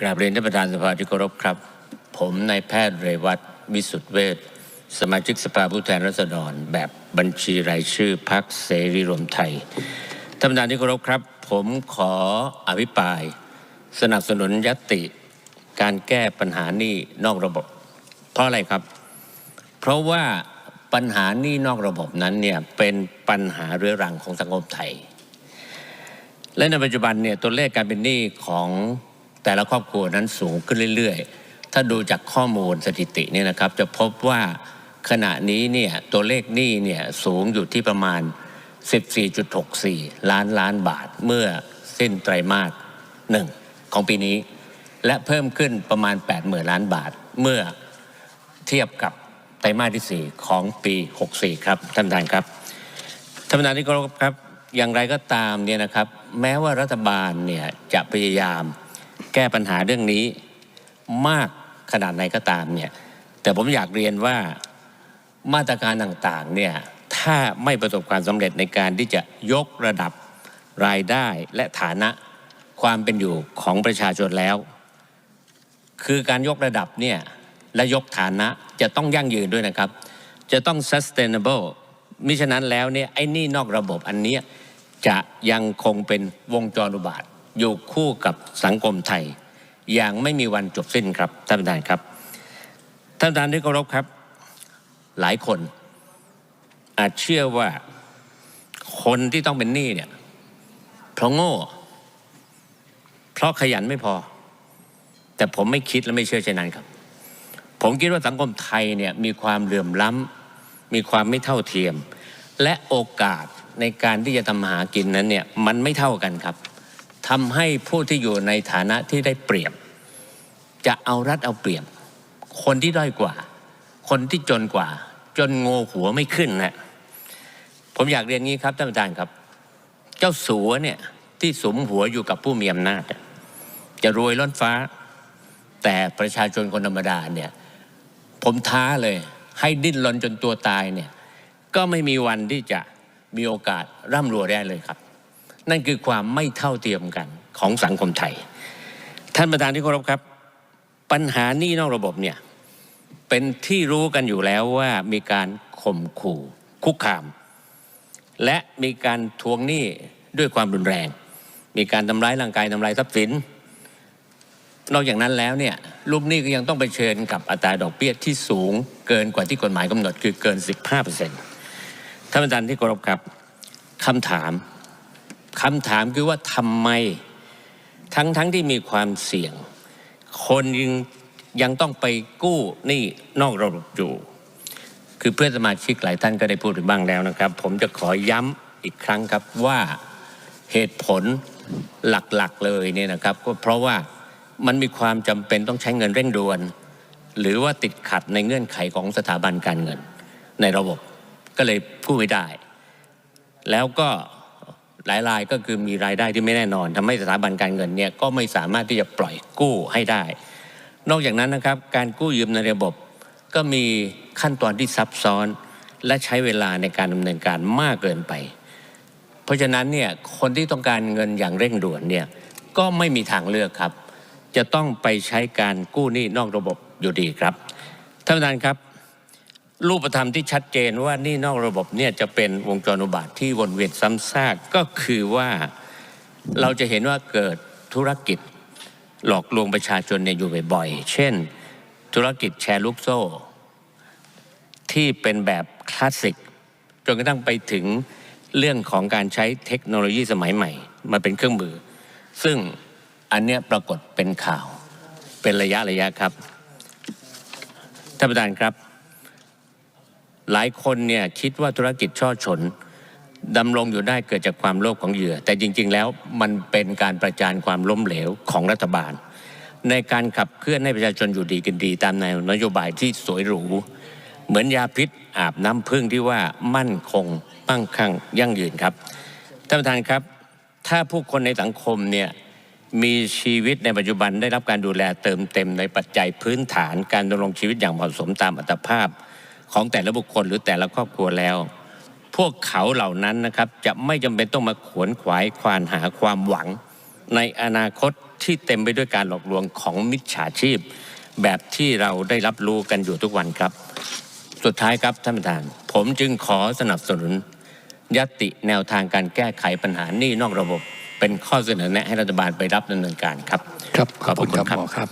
กราบเรียนท่านประธานสภาที่เคารพครับ ผมนายแพทย์เรวัตวิสุทธิเวชสมาชิกสภาผู้แทนราษฎร แบบบัญชีรายชื่อพรรคเสรีรวมไทยท่านประธานที่เคารพครับ ผมขออภิปราย สนับสนุนยตติ การแก้ปัญหานี้นอกระบบ เพราะอะไรครับ เพราะว่าปัญหานี้นอกระบบนั้นเนี่ยเป็นปัญหาเรื้อรังของสังคมไทย และในปัจจุบันเนี่ยตัวเลขการเป็นหนี้ของ แต่ละครอบครัวนั้นสูงขึ้นเรื่อยๆ ถ้าดูจากข้อมูลสถิติเนี่ยนะครับ จะพบว่าขณะนี้เนี่ยตัวเลขหนี้เนี่ยสูงอยู่ที่ประมาณ 14.64 ล้านล้านบาทเมื่อสิ้นไตรมาสหนึ่งของปีนี้ และเพิ่มขึ้นประมาณ 80,000 ล้านบาทเมื่อเทียบกับไตรมาสที่ 4 ของปี 64 ครับท่านประธานครับท่านประธานที่เคารพครับอย่างไรก็ตามเนี่ยนะครับ แม้ว่ารัฐบาลเนี่ยจะพยายาม แก้ปัญหาเรื่องนี้มากขนาดไหนก็ตามเนี่ยแต่ผมอยากเรียนว่ามาตรการต่างๆเนี่ยถ้าไม่ประสบความสำเร็จในการที่จะยกระดับรายได้และฐานะความเป็นอยู่ของประชาชนแล้ว คือการยกระดับเนี่ยและยกฐานะจะต้องยั่งยืนด้วยนะครับ จะต้อง sustainable มิฉะนั้นแล้วเนี่ยไอ้นี่นอกระบบอันนี้จะยังคงเป็นวงจรอุบาท อยู่คู่กับสังคมไทย อย่างไม่มีวันจบสิ้นครับท่านประธานครับท่านประธานที่เคารพครับ หลายคน อาจเชื่อว่าคนที่ต้องเป็นหนี้เนี่ยเพราะโง่ เพราะขยันไม่พอ แต่ผมไม่คิดและไม่เชื่อเช่นนั้นครับ ผมคิดว่าสังคมไทยเนี่ยมีความเหลื่อมล้ำมีความไม่เท่าเทียม และโอกาสในการที่จะทำหากินนั้นเนี่ยมันไม่เท่ากันครับ ทำให้ผู้ที่อยู่ในฐานะที่ได้เปรียบ จะเอารัดเอาเปรียบ คนที่ด้อยกว่า คนที่จนกว่า จนโงหัวไม่ขึ้นนะผมอยากเรียนงี้ครับท่านประธานครับ เจ้าสัวเนี่ยที่สมหัวอยู่กับผู้มีอำนาจจะรวยล้นฟ้า แต่ประชาชนคนธรรมดาเนี่ยผมท้าเลย ให้ดิ้นรนจนตัวตายเนี่ยก็ไม่มีวันที่จะมีโอกาสร่ำรวยได้เลยครับ นั่นคือความไม่เท่าเทียมกันของสังคมไทย ท่านประธานที่เคารพครับ ปัญหาหนี้นอกระบบเนี่ยเป็นที่รู้กันอยู่แล้วว่ามีการข่มขู่คุกคาม และมีการทวงหนี้ด้วยความรุนแรง มีการทำร้ายร่างกายทำลายทรัพย์สิน นอกจากนั้นแล้วเนี่ยลูกหนี้ก็ยังต้องไปเชิญกับอัตราดอกเบี้ยที่สูงเกินกว่าที่กฎหมายกำหนดคือเกิน 15%ท่านประธานที่เคารพครับคำถาม คำถามคือว่าทำไม ทั้งทั้งที่มีความเสี่ยง คนยังยังต้องไปกู้นี้นอกระบบอยู่ คือเพื่อนสมาชิกหลายท่านก็ได้พูดไปบ้างแล้วนะครับ ผมจะขอย้ำอีกครั้งครับว่าเหตุผลหลักๆเลยเนี่ยนะครับ ก็เพราะว่ามันมีความจำเป็นต้องใช้เงินเร่งด่วน หรือว่าติดขัดในเงื่อนไขของสถาบันการเงินในระบบก็เลยกู้ไม่ได้ แล้วก็ หลายรายก็คือมีรายได้ที่ไม่แน่นอนทำให้สถาบันการเงินเนี่ยก็ไม่สามารถที่จะปล่อยกู้ให้ได้ นอกจากนั้นนะครับการกู้ยืมในระบบ ก็มีขั้นตอนที่ซับซ้อน และใช้เวลาในการดำเนินการมากเกินไป เพราะฉะนั้นเนี่ยคนที่ต้องการเงินอย่างเร่งด่วนเนี่ยก็ไม่มีทางเลือกครับ จะต้องไปใช้การกู้หนี้นอกระบบอยู่ดีครับท่านประธานครับ รูปธรรมที่ชัดเจนว่านี่นอกระบบเนี่ยจะเป็นวงจรอุบาทที่วนเวียนซ้ำซากก็คือว่าเราจะเห็นว่าเกิดธุรกิจหลอกลวงประชาชนเนี่ยอยู่บ่อยๆ เช่น ธุรกิจแชร์ลูกโซ่ ที่เป็นแบบคลาสสิกจนกระทั่งไปถึงเรื่องของการใช้เทคโนโลยีสมัยใหม่มาเป็นเครื่องมือ ซึ่งอันเนี้ยปรากฏเป็นข่าวเป็นระยะระยะครับท่านประธานครับ หลายคนเนี่ยคิดว่าธุรกิจช่อฉนดำรงอยู่ได้เกิดจากความโลภของเหยื่อ แต่จริง ๆ แล้วมันเป็นการประจานความล้มเหลวของรัฐบาล ในการขับเคลื่อนให้ประชาชนอยู่ดีกินดี ตามแนวนโยบายที่สวยหรู เหมือนยาพิษอาบน้ำพึ่งที่ว่ามั่นคงมั่งคั่งยั่งยืนครับท่านประธานครับ ถ้าผู้คนในสังคมเนี่ยมีชีวิตในปัจจุบันได้รับการดูแลเติมเต็มในปัจจัยพื้นฐานการดำรงชีวิตอย่างเหมาะสมตามอัตภาพ ของแต่ละบุคคลหรือแต่ละครอบครัวแล้ว พวกเขาเหล่านั้นนะครับจะไม่จำเป็นต้องมาขวนขวายควานหาความหวัง ในอนาคตที่เต็มไปด้วยการหลอกลวงของมิจฉาชีพ แบบที่เราได้รับรู้กันอยู่ทุกวันครับ สุดท้ายครับท่านประธาน ผมจึงขอสนับสนุนยติแนวทางการแก้ไขปัญหาหนี้นอกระบบ เป็นข้อเสนอแนะให้รัฐบาลไปรับดำเนินการครับ ครับขอบพระคุณครับครับหมอครับ